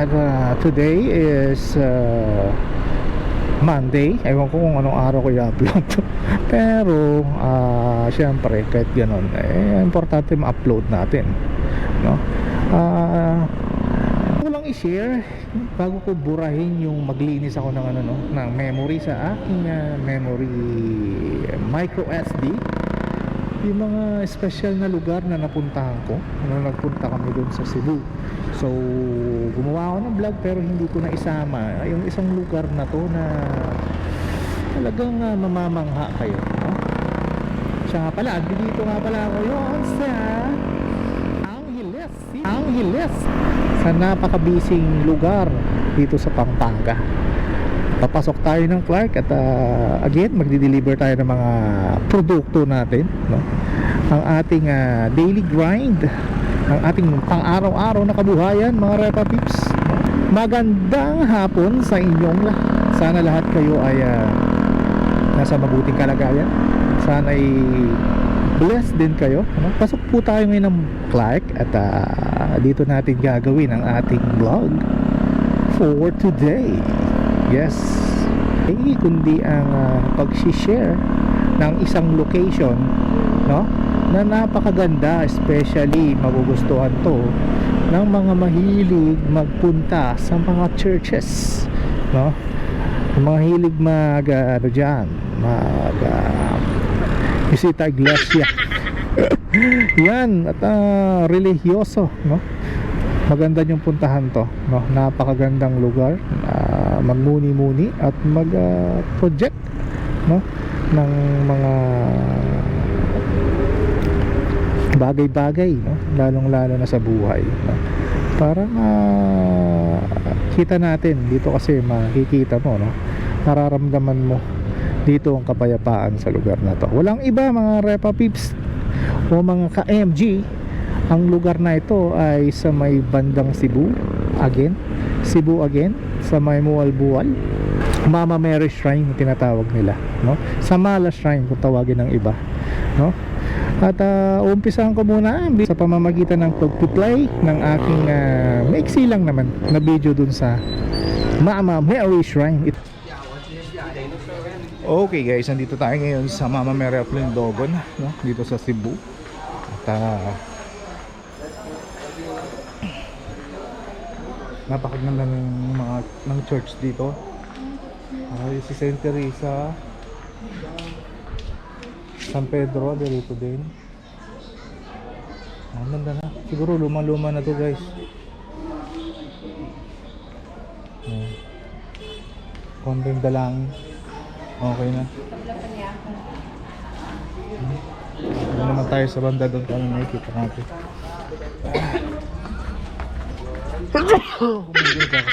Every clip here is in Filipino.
at uh, today is uh, Monday. Ewan ko kung anong araw ko i-upload. Pero, uh, syempre, kahit ganun, eh, importante ma-upload natin. No? Ah, kulang i-share bago ko burahin yung maglinis ako ng ano no ng memory sa aking ah, memory micro SD yung mga special na lugar na napuntahan ko nung nagpunta kami doon sa Cebu. So gumawa ako ng vlog pero hindi ko na isama yung isang lugar na to na talagang ah, mamamangha kayo no? siya nga pala dito nga pala ako yun sa Angeles Angeles. Sa napakabising lugar dito sa Pampanga papasok tayo ng Clark at ah, again magdi-deliver tayo ng mga produkto natin no? ang ating ah, daily grind ang ating pang-araw-araw na kabuhayan mga Repa Pips no? magandang hapon sa inyong lahat sana lahat kayo ay ah, nasa mabuting kalagayan sana ay blessed din kayo ano? pasok po tayo ngayon ng Clark at ah, dito natin gagawin ang ating vlog for today yes. Hindi kundi ang uh, pag-share ng isang location no? Na napakaganda especially magugustuhan to ng mga mahilig magpunta sa mga churches no? Mga hilig mag uh, ano dyan? Mag uh, visita iglesia. Yan at uh, religyoso no? Maganda yung puntahan to no? Napakagandang lugar magmuni-muni at mag uh, no ng mga bagay-bagay no lalong-lalo na sa buhay no. Para uh, kita natin dito kasi makikita mo no nararamdaman mo dito ang kapayapaan sa lugar na to. Walang iba mga repa peeps o mga ka-MG ang lugar na ito ay sa may bandang Cebu again Cebu again sa may Mualbual Mama Mary Shrine yung tinatawag nila no? Sa Mala Shrine kung tawagin ng iba no? At uh, umpisahan ko muna sa pamamagitan ng pag-play ng aking uh, maiksi lang naman na video dun sa Mama Mary Shrine. It- Okay guys, nandito tayo ngayon sa Mama Mary of Lindogon no? dito sa Cebu. At uh, napakaganda ng mga ng church dito. Ay si Saint Teresa. San Pedro dito din. Ang ganda na. Siguro luma luma na to guys. Ayan. konting dalangin okay na. Ano naman tayo sa banda doon? Ano nakikita natin Kumigil ka ako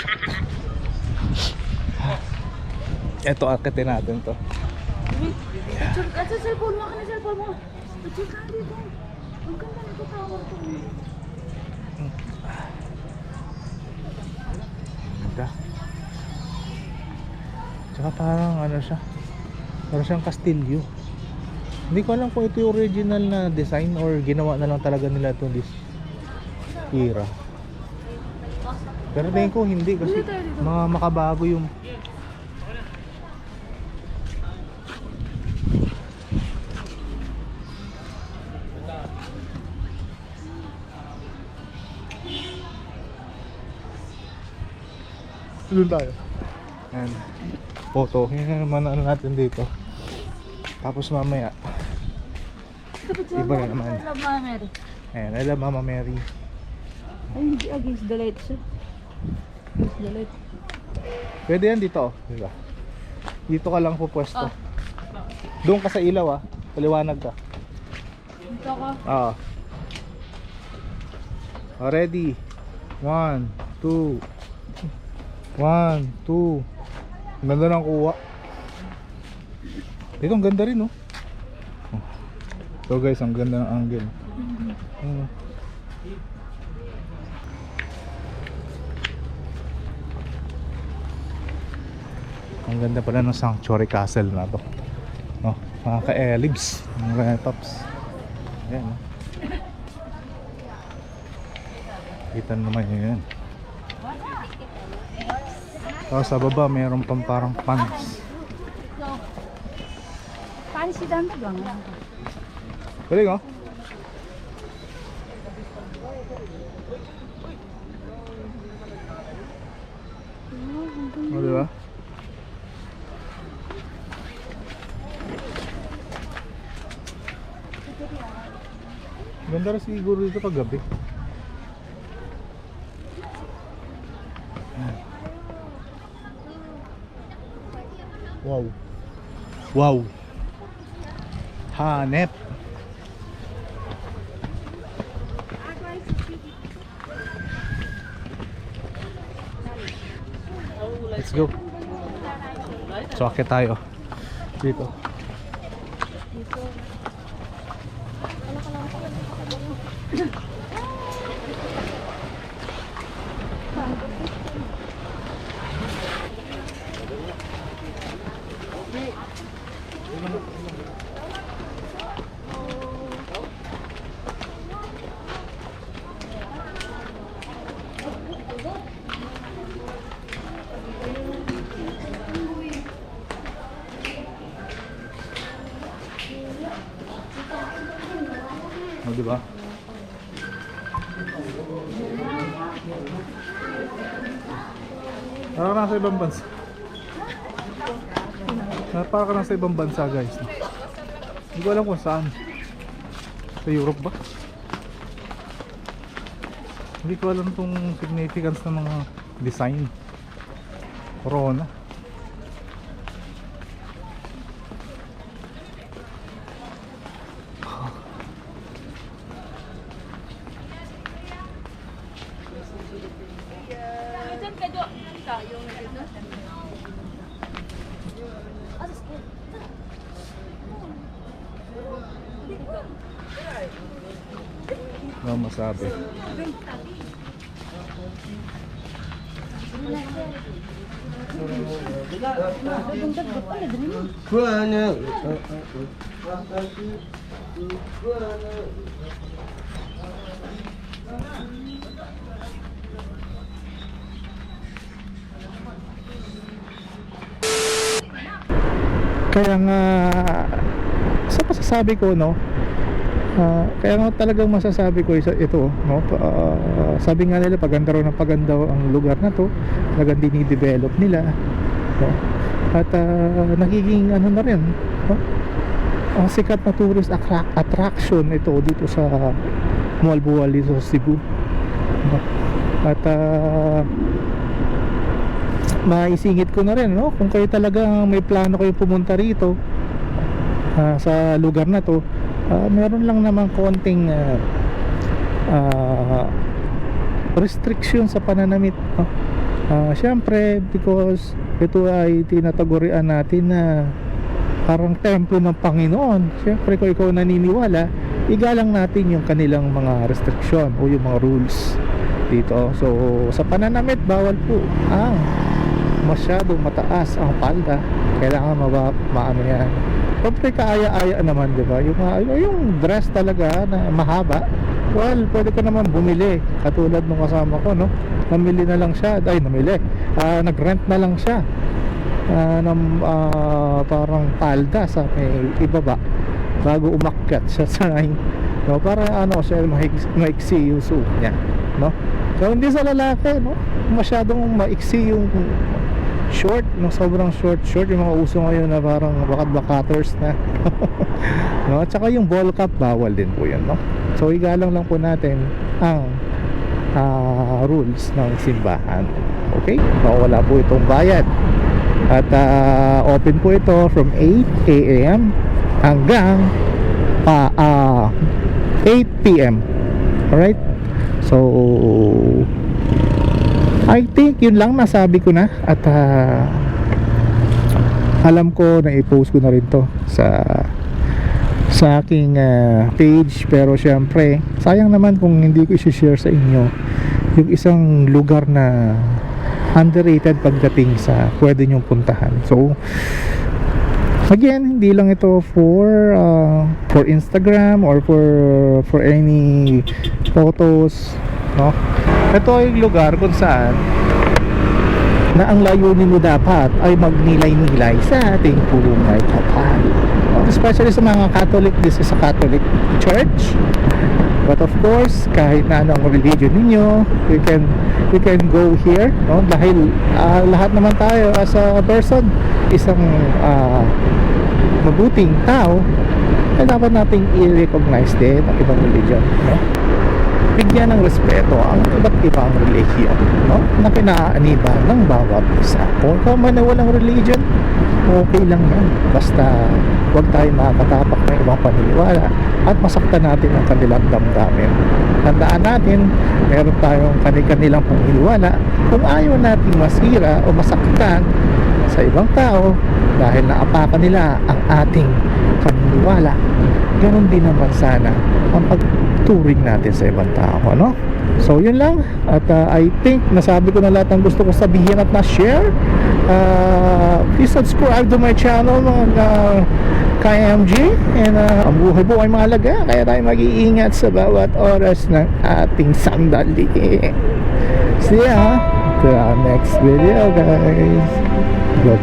Ito, akitin natin to. Picture ka sa cellphone mo, akin na cellphone mo. Picture ka dito. Ang ganda nito tower to. Ganda. Tsaka parang ano siya. Parang siyang kastilyo. Hindi ko alam kung ito yung original na design or ginawa na lang talaga nila ito this era. Pero tingin ko hindi kasi mga makabago yung Doon tayo. And photo. Yan na naman ano natin dito. Tapos mamaya, Iba na naman. I love Mama Mary. ayan, I love Mama Mary. Ay, hindi against the light siya. Light. Pwede yan dito, oh. Diba? Dito ka lang pupwesto. Ah. Doon ka sa ilaw ah. Paliwanag ka. Dito ka. Ah. Oh, ready. One, two. One, two. Ang ganda ng kuha. Ito, ang ganda rin, oh. Oh. So guys, ang ganda ng angle. Mm. ang ganda pala ng sanctuary castle na to. No mga ka-elibs mga ka-tops. Ayan no? kita naman yun yan tapos oh, sa baba mayroon pang parang pants. Pants yung dami doon pwede ko Rin siguro dito pag gabi. Wow. Wow. Hanep. Let's go. So, tayo. Dito. O, di ba? Parang nasa ibang bansa. Ah, Parang ka nasa ibang bansa guys. Hindi ko alam kung saan. Sa Europe ba? Hindi ko alam tong significance ng mga design. Corona. Ano masabi? Kaya nga sa masasabi ko no ah, kaya nga talagang masasabi ko isa ito no ah, sabi nga nila paganda raw ng paganda ang lugar na to talagang dinidevelop nila no? at ah, nagiging ano na rin no? ang sikat na tourist attra- attraction ito dito sa Mualbual sa Cebu no? at ah, maisingit ko na rin no kung kayo talaga may plano kayo pumunta rito ah, sa lugar na to ah, meron lang naman konting ah, ah, restriction sa pananamit no? Ah, syempre because ito ay tinatagurian natin na parang templo ng Panginoon. Syempre kung ikaw naniniwala igalang natin yung kanilang mga restriction o yung mga rules dito. So sa pananamit bawal po ang masyadong mataas ang palda. Kailangan maba, maano yan Siyempre kaaya-aya naman di ba? Yung, ah, yung dress talaga na mahaba well pwede ka naman bumili. Katulad nung kasama ko no? Namili na lang siya ay namili. Ah, nag-rent na lang siya. Ah, ng ah, parang palda sa may ibaba bago umakyat siya sa no para ano siya maiksi, maiksi yung suot niya no? So hindi sa lalaki no? Masyadong maiksi yung short no sobrang short short yung mga uso ngayon na parang bakat bakaters na no at saka yung ball cap bawal din po yun no so igalang lang po natin ang ah, rules ng simbahan okay mawala po itong bayad at ah, open po ito from 8 a.m. hanggang pa ah, 8 p.m. Alright? So I think yun lang nasabi ko na. At ah, alam ko na i-post ko na rin to sa sa aking ah, page. Pero syempre sayang naman kung hindi ko i-share sa inyo yung isang lugar na underrated pagdating sa pwede nyong puntahan. So again hindi lang ito for uh, for Instagram or for for any photos no ito ay lugar kung saan na ang layunin mo dapat ay magnilay-nilay sa ating purunay kapal. Especially sa mga Catholic, this is a Catholic church. But of course, kahit na anong religion ninyo, you can you can go here, no? Dahil ah, lahat naman tayo as a person, isang ah, mabuting tao, ay dapat nating i-recognize din ang ibang religion, no? Bigyan ng respeto ang iba't ibang relihiyon, no? Na pinaaniban ng bawat isa. Kung man na walang religion, okay lang yan. Basta huwag tayo makakatapak ng ibang paniniwala at masaktan natin ang kanilang damdamin. Tandaan natin, meron tayong kanilang paniniwala. Kung ayaw natin masira o masaktan sa ibang tao dahil naapakan nila ang ating paniniwala, ganun din naman sana ang pagturing natin sa ibang tao, ano? So, yun lang. At uh, I think nasabi ko na lahat ng gusto ko sabihin at na-share. Uh, please subscribe to my channel, mga uh, KMG. And uh, ang buhay po ay mahalaga. Kaya tayo mag-iingat sa bawat oras ng ating sandali. See ya! To our next video, guys. Good